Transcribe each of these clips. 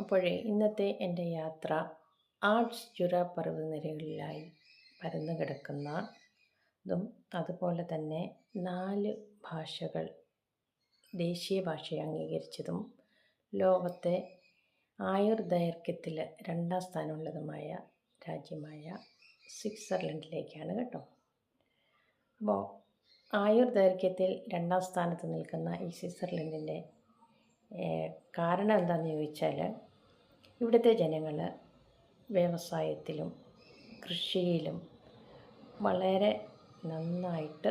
അപ്പോഴേ ഇന്നത്തെ എന്റെ യാത്ര ആർട്സ് ജുറ പർവതനിരകളിലായി പരന്നു കിടക്കുന്ന കിടക്കുന്നതും അതുപോലെ തന്നെ നാല് ഭാഷകൾ ദേശീയ ഭാഷയെ അംഗീകരിച്ചതും ലോകത്തെ ആയുർദൈർഘ്യത്തിൽ രണ്ടാം സ്ഥാനമുള്ളതുമായ രാജ്യമായ സ്വിറ്റ്സർലൻഡിലേക്കാണ് കേട്ടോ. അപ്പോൾ ആയുർദൈർഘ്യത്തിൽ രണ്ടാം സ്ഥാനത്ത് നിൽക്കുന്ന ഈ സ്വിറ്റ്സർലൻഡിന്റെ കാരണം എന്താണെന്ന് ചോദിച്ചാൽ ഇവിടുത്തെ ജനങ്ങൾ വ്യവസായത്തിലും കൃഷിയിലും വളരെ നന്നായിട്ട്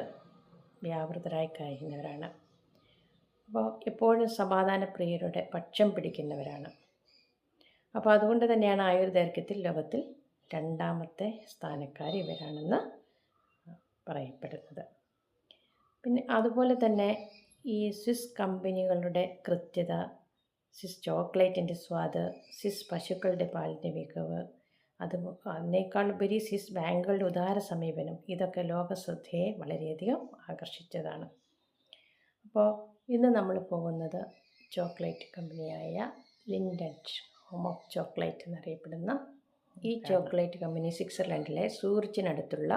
വ്യാപൃതരായി കഴിയുന്നവരാണ്. അപ്പോൾ എപ്പോഴും സമാധാനപ്രിയരുടെ പക്ഷം പിടിക്കുന്നവരാണ്. അപ്പോൾ അതുകൊണ്ട് തന്നെയാണ് ആയുർദൈർഘ്യത്തിൽ ലോകത്തിൽ രണ്ടാമത്തെ സ്ഥാനക്കാർ ഇവരാണെന്ന് പറയപ്പെടുന്നത്. പിന്നെ അതുപോലെ തന്നെ ഈ സ്വിസ് കമ്പനികളുടെ കൃത്യത സ്വിസ് ചോക്ലേറ്റിന്റെ സ്വാദ് സിസ് പശുക്കളുടെ പാലിന്റെ മികവ് അത് അതിനേക്കാൾ ഉപരി സിസ് ബാങ്കുകളുടെ ഉദാര സമീപനം ഇതൊക്കെ ലോകശ്രദ്ധയെ വളരെയധികം ആകർഷിച്ചതാണ്. അപ്പോൾ ഇന്ന് നമ്മൾ പോകുന്നത് ചോക്ലേറ്റ് കമ്പനിയായ ലിൻഡന്റ് ഹോം ഓഫ് ചോക്ലേറ്റ് എന്നറിയപ്പെടുന്ന ഈ ചോക്ലേറ്റ് കമ്പനി സ്വിറ്റ്സർലൻഡിലെ സൂറിച്ചിനടുത്തുള്ള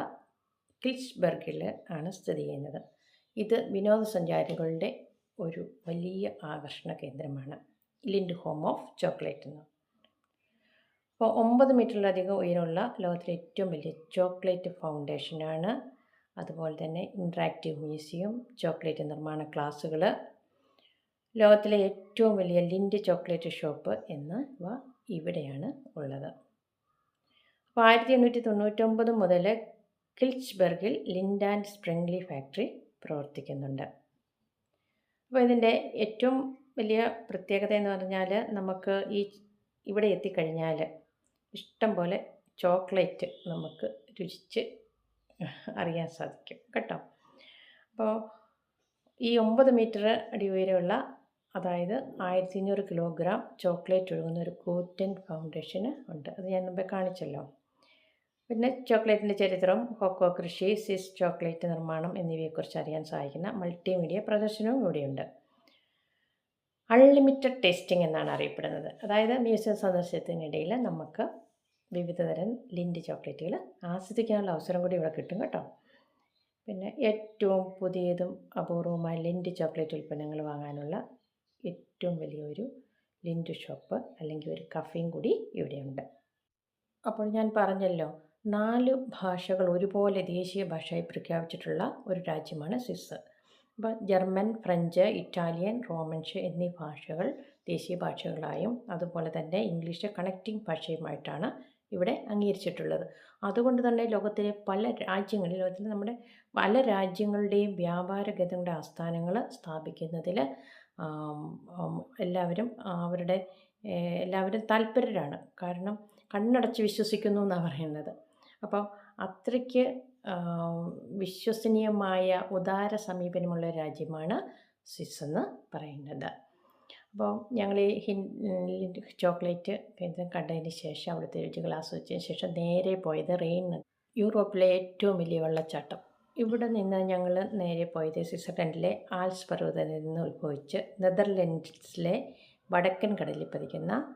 കിൽസ്ബർഗിൽ ആണ് സ്ഥിതി ചെയ്യുന്നത്. ഇത് വിനോദസഞ്ചാരികളുടെ ഒരു വലിയ ആകർഷണ കേന്ദ്രമാണ്. ലിൻഡ് ഹോം ഓഫ് ചോക്ലേറ്റ് എന്ന്. അപ്പോൾ ഒമ്പത് മീറ്ററിലധികം ഉയരമുള്ള ലോകത്തിലെ ഏറ്റവും വലിയ ചോക്ലേറ്റ് ഫൗണ്ടേഷനാണ് അതുപോലെ തന്നെ ഇൻട്രാക്റ്റീവ് മ്യൂസിയം ചോക്ലേറ്റ് നിർമ്മാണ ക്ലാസ്സുകൾ ലോകത്തിലെ ഏറ്റവും വലിയ ലിൻഡ് ചോക്ലേറ്റ് ഷോപ്പ് എന്നിവ ഇവിടെയാണ് ഉള്ളത്. അപ്പോൾ ആയിരത്തി എണ്ണൂറ്റി തൊണ്ണൂറ്റൊമ്പത് മുതൽ കിൽച്ച്ബർഗിൽ ലിൻഡ് ആൻഡ് സ്പ്രിംഗ്ലി ഫാക്ടറി പ്രവർത്തിക്കുന്നുണ്ട്. അപ്പോൾ ഇതിന്റെ ഏറ്റവും വലിയ പ്രത്യേകത എന്ന് പറഞ്ഞാൽ നമുക്ക് ഈ ഇവിടെ എത്തിക്കഴിഞ്ഞാൽ ഇഷ്ടം പോലെ ചോക്ലേറ്റ് നമുക്ക് രുചിച്ച് അറിയാൻ സാധിക്കും. കേട്ടോ? അപ്പോൾ ഈ ഒമ്പത് മീറ്റർ അടി ഉയരമുള്ള അതായത് ആയിരത്തി അഞ്ഞൂറ് കിലോഗ്രാം ചോക്ലേറ്റ് ഒഴുകുന്ന ഒരു കൂറ്റൻ ഫൗണ്ടേഷന് ഉണ്ട്. അത് ഞാൻ മുമ്പേ കാണിച്ചല്ലോ. പിന്നെ ചോക്ലേറ്റിന്റെ ചരിത്രം കൊക്കോ കൃഷി സിസ് ചോക്ലേറ്റ് നിർമ്മാണം എന്നിവയെക്കുറിച്ച് അറിയാൻ സഹായിക്കുന്ന മൾട്ടിമീഡിയ പ്രദർശനവും ഇവിടെയുണ്ട്. അൺലിമിറ്റഡ് ടെസ്റ്റിംഗ് എന്നാണ് അറിയപ്പെടുന്നത്. അതായത് മ്യൂസിയം സന്ദർശനത്തിനിടയിൽ നമുക്ക് വിവിധതരം ലിൻഡ് ചോക്ലേറ്റുകൾ ആസ്വദിക്കാനുള്ള അവസരം കൂടി ഇവിടെ കിട്ടും കേട്ടോ. പിന്നെ ഏറ്റവും പുതിയതും അപൂർവമായ ലിൻഡ് ചോക്ലേറ്റ് ഉൽപ്പന്നങ്ങൾ വാങ്ങാനുള്ള ഏറ്റവും വലിയൊരു ലിൻഡ് ഷോപ്പ് അല്ലെങ്കിൽ ഒരു കഫേയും കൂടി ഇവിടെയുണ്ട്. അപ്പോൾ ഞാൻ പറഞ്ഞല്ലോ നാല് ഭാഷകൾ ഒരുപോലെ ദേശീയ ഭാഷയായി പ്രഖ്യാപിച്ചിട്ടുള്ള ഒരു രാജ്യമാണ് സ്വിസ് അപ്പോൾ ജർമ്മൻ ഫ്രഞ്ച് ഇറ്റാലിയൻ റോമൻഷ് എന്നീ ഭാഷകൾ ദേശീയ ഭാഷകളായും അതുപോലെ തന്നെ ഇംഗ്ലീഷ് കണക്റ്റിംഗ് ഭാഷയുമായിട്ടാണ് ഇവിടെ അംഗീകരിച്ചിട്ടുള്ളത്. അതുകൊണ്ട് തന്നെ ലോകത്തിലെ പല രാജ്യങ്ങളിൽ ലോകത്തിലെ നമ്മുടെ പല രാജ്യങ്ങളുടെയും വ്യാപാര ഗതങ്ങളുടെ ആസ്ഥാനങ്ങൾ സ്ഥാപിക്കുന്നതിൽ എല്ലാവരും അവരുടെ എല്ലാവരും താല്പര്യരാണ്. കാരണം കണ്ണടച്ച് വിശ്വസിക്കുന്നു എന്നാണ് പറയുന്നത്. അപ്പോൾ അത്രയ്ക്ക് വിശ്വസനീയമായ ഉദാര സമീപനമുള്ള രാജ്യമാണ് സ്വിസ് എന്ന് പറയുന്നത്. അപ്പോൾ ഞങ്ങൾ ഈ ഹിൻ ചോക്ലേറ്റ് കേന്ദ്രം കണ്ടതിന് ശേഷം അവിടുത്തെ രുചികൾ ആസ്വദിച്ചതിന് ശേഷം നേരെ പോയത് റെയിൻ യൂറോപ്പിലെ ഏറ്റവും വലിയ വെള്ളച്ചാട്ടം. ഇവിടെ നിന്ന് ഞങ്ങൾ നേരെ പോയത് സ്വിറ്റ്സർലൻഡിലെ ആൽസ് പർവതത്തിൽ നിന്ന് ഉത്ഭവിച്ച് നെതർലൻഡ്സിലെ വടക്കൻ കടലിൽ പതിക്കുന്ന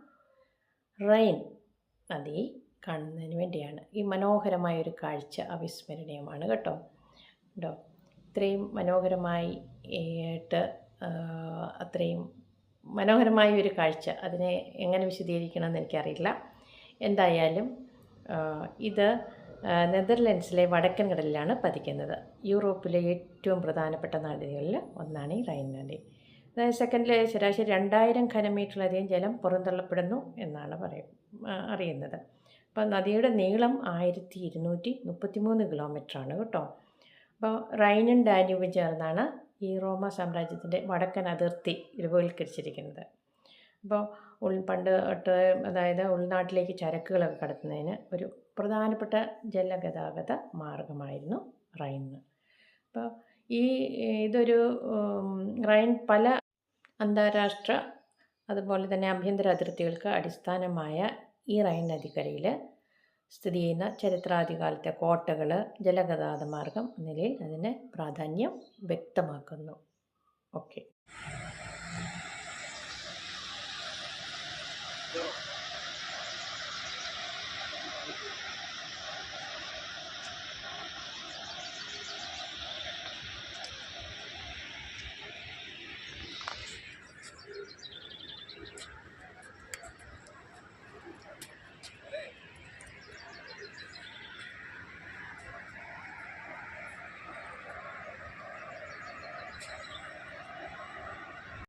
റെയിൻ നദി കാണുന്നതിന് വേണ്ടിയാണ്. ഈ മനോഹരമായ ഒരു കാഴ്ച അവിസ്മരണീയമാണ് കേട്ടോ. കേട്ടോ ഇത്രയും മനോഹരമായി ആയിട്ട് അത്രയും മനോഹരമായ ഒരു കാഴ്ച. അതിനെ എങ്ങനെ വിശദീകരിക്കണമെന്ന് എനിക്കറിയില്ല. എന്തായാലും ഇത് നെതർലൻഡ്സിലെ വടക്കൻ കടലിലാണ് പതിക്കുന്നത്. യൂറോപ്പിലെ ഏറ്റവും പ്രധാനപ്പെട്ട നദികളിൽ ഒന്നാണ് ഈ റൈൻ നദി സെക്കൻഡിൽ ശരാശരി രണ്ടായിരം ഘനമീറ്ററിലധികം ജലം പുറന്തള്ളപ്പെടുന്നു എന്നാണ് പറയും അറിയുന്നത്. അപ്പോൾ നദിയുടെ നീളം ആയിരത്തി ഇരുന്നൂറ്റി മുപ്പത്തി മൂന്ന് കിലോമീറ്ററാണ് കേട്ടോ. അപ്പോൾ റൈനും ഡാന്യൂബും ചേർന്നാണ് ഈ റോമ സാമ്രാജ്യത്തിന്റെ വടക്കൻ അതിർത്തി രൂപവൽക്കരിച്ചിരിക്കുന്നത്. അപ്പോൾ ഉൾ പണ്ട് തൊട്ട് അതായത് ഉൾനാട്ടിലേക്ക് ചരക്കുകളൊക്കെ കടത്തുന്നതിന് ഒരു പ്രധാനപ്പെട്ട ജലഗതാഗത മാർഗമായിരുന്നു റൈൻ. അപ്പോൾ ഈ ഇതൊരു റൈൻ പല അന്താരാഷ്ട്ര അതുപോലെ തന്നെ ആഭ്യന്തര അതിർത്തികൾക്ക് അടിസ്ഥാനമായ ഈ റൈൻ നദിക്കരയിൽ സ്ഥിതി ചെയ്യുന്ന ചരിത്രാധികാലത്തെ കോട്ടകൾ ജലഗതാഗത മാർഗം നിലയിൽ അതിന് പ്രാധാന്യം വ്യക്തമാക്കുന്നു. ഓക്കെ.